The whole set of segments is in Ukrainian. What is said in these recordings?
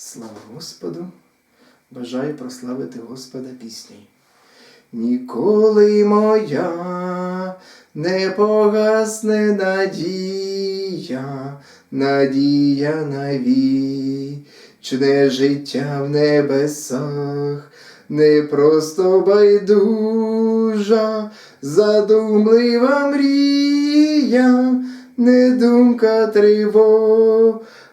Слава Господу! Бажаю прославити Господа піснею. Ніколи моя не погасне надія, надія на вічне життя в небесах, не просто байдужа, задумлива мрія, не думка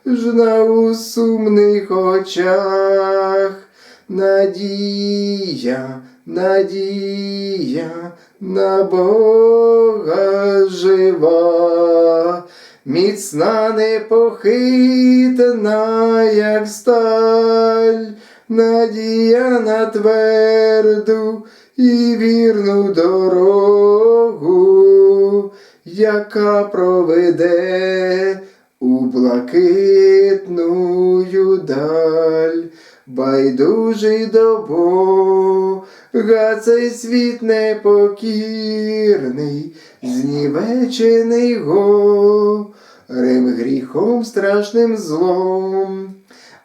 тривожна у сумних очах, надія, надія на Бога жива, міцна непохитна, як сталь, надія на тверду і вірну дорогу, яка проведе у блакитную даль, байдужий до Бога цей світ непокірний, знівечений горем, гріхом, страшним злом.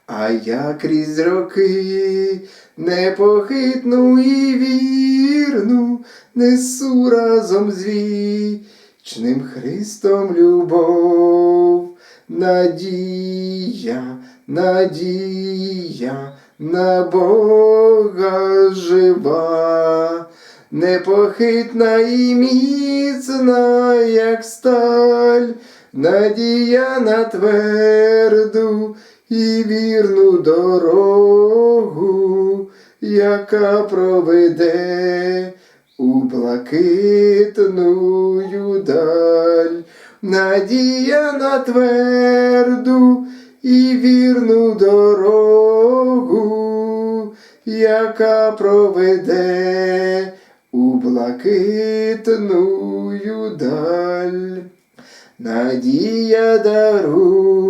А я крізь роки непохитну і вірну несу разом з вічним Христом любов, надія, надія на Бога жива, непохитна і міцна, як сталь, надія на тверду і вірну дорогу, яка проведе у блакитную даль, надія на тверду і вірну дорогу, яка проведе у блакитную даль. Надія дарує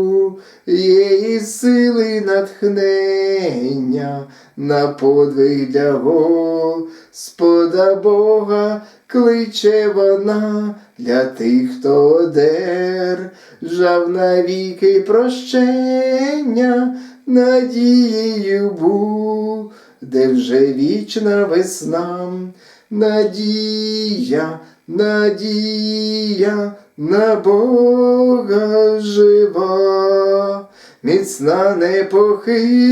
її сили натхнення на подвиг для Господа Бога кличе вона для тих, хто одержав навіки прощення, надією буде вже вічна весна, надія, надія на Бога жива, міцна непохитна,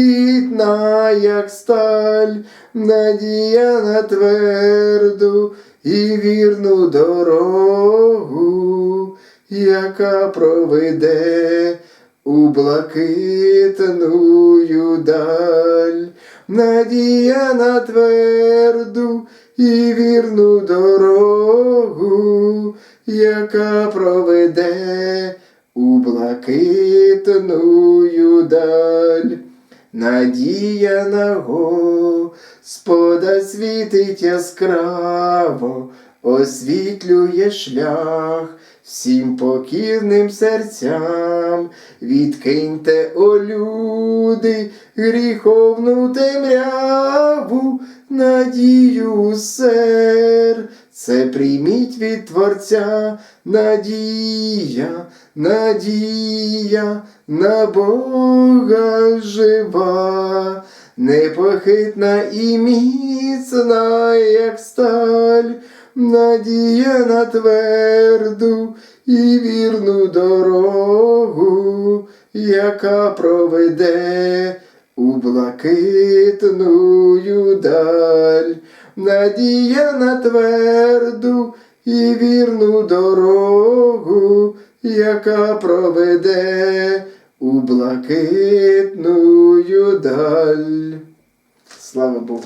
як сталь, надія на тверду і вірну дорогу, яка проведе у блакитную даль, надія на тверду і вірну дорогу, яка проведе у блакитную даль. Надія на Господа світить яскраво, освітлює шлях всім покірним серцям. Відкиньте, о люди, гріховну темряву, надію серце прийміть від Творця, надія, надія на Бога жива, непохитна і міцна, як сталь, надія на тверду і вірну дорогу, яка проведе у блакитную даль, надія на тверду і вірну дорогу, яка проведе у блакитную даль. Слава Богу!